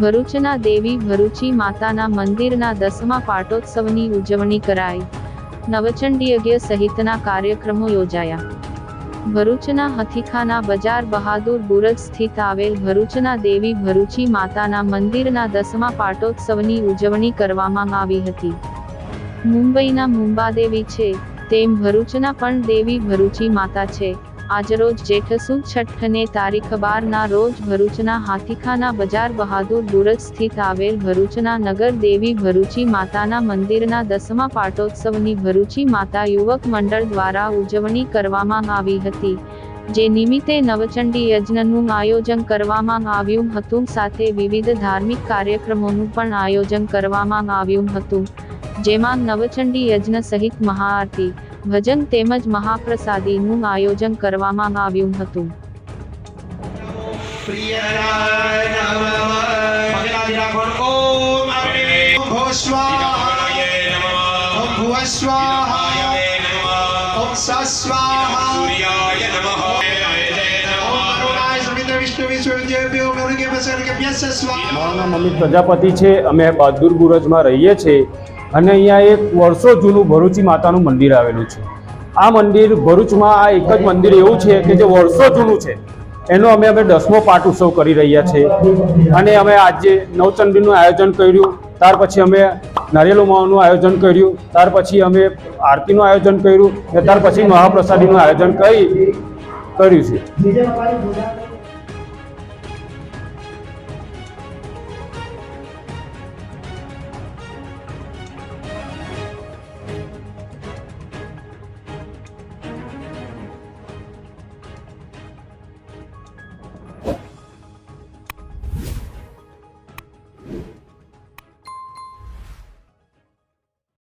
ભરૂચના દેવી ભરૂચી માતાના મંદિરના દસમા પાટોત્સવની ઉજવણી કરાઈ. નવચંડી યજ્ઞ સહિતના કાર્યક્રમો યોજાયા. ભરૂચના હથીખાના બજાર બહાદુર બુરજ સ્થિત આવેલ ભરૂચના દેવી ભરૂચી માતાના મંદિરના દસમા પાટોત્સવની ઉજવણી કરવામાં આવી હતી. મુંબઈના મુંબાદેવી છે, તેમ ભરૂચના પણ દેવી ભરૂચી માતા છે. આજરોજ જેઠસુ છઠ્ઠને તારીખ બારના રોજ ભરૂચના હાથીખાના બજાર બહાદુર દુરજ સ્થિત આવેલ ભરૂચના નગર દેવી ભરૂચી માતાના મંદિરના દસમા પાટોત્સવની ભરૂચી માતા યુવક મંડળ દ્વારા ઉજવણી કરવામાં આવી હતી, જે નિમિત્તે નવચંડી યજ્ઞનું આયોજન કરવામાં આવ્યું હતું, સાથે વિવિધ ધાર્મિક કાર્યક્રમોનું પણ આયોજન કરવામાં આવ્યું હતું, જેમાં નવચંડી યજ્ઞ સહિત મહાઆરતી ભજન તેમજ મહાપ્રસાદીનું આયોજન કરવામાં આવ્યું હતું. પ્રજાપતિ છે. અમે બહાદુર ગુરજમાં રહીએ છીએ. અને અહીંયા એક વર્ષો જૂનું ભરૂચી માતાનું મંદિર આવેલું છે. આ મંદિર ભરૂચમાં આ એક જ મંદિર એવું છે કે જે વર્ષો જૂનું છે. એનો અમે અમે દસમો પાઠ ઉત્સવ કરી રહ્યા છીએ અને અમે આજે નવચંડીનું આયોજન કર્યું, ત્યાર પછી અમે નારિયેલ માવાનું આયોજન કર્યું, ત્યાર પછી અમે આરતીનું આયોજન કર્યું અને ત્યાર પછી મહાપ્રસાદીનું આયોજન કરી કર્યું છે.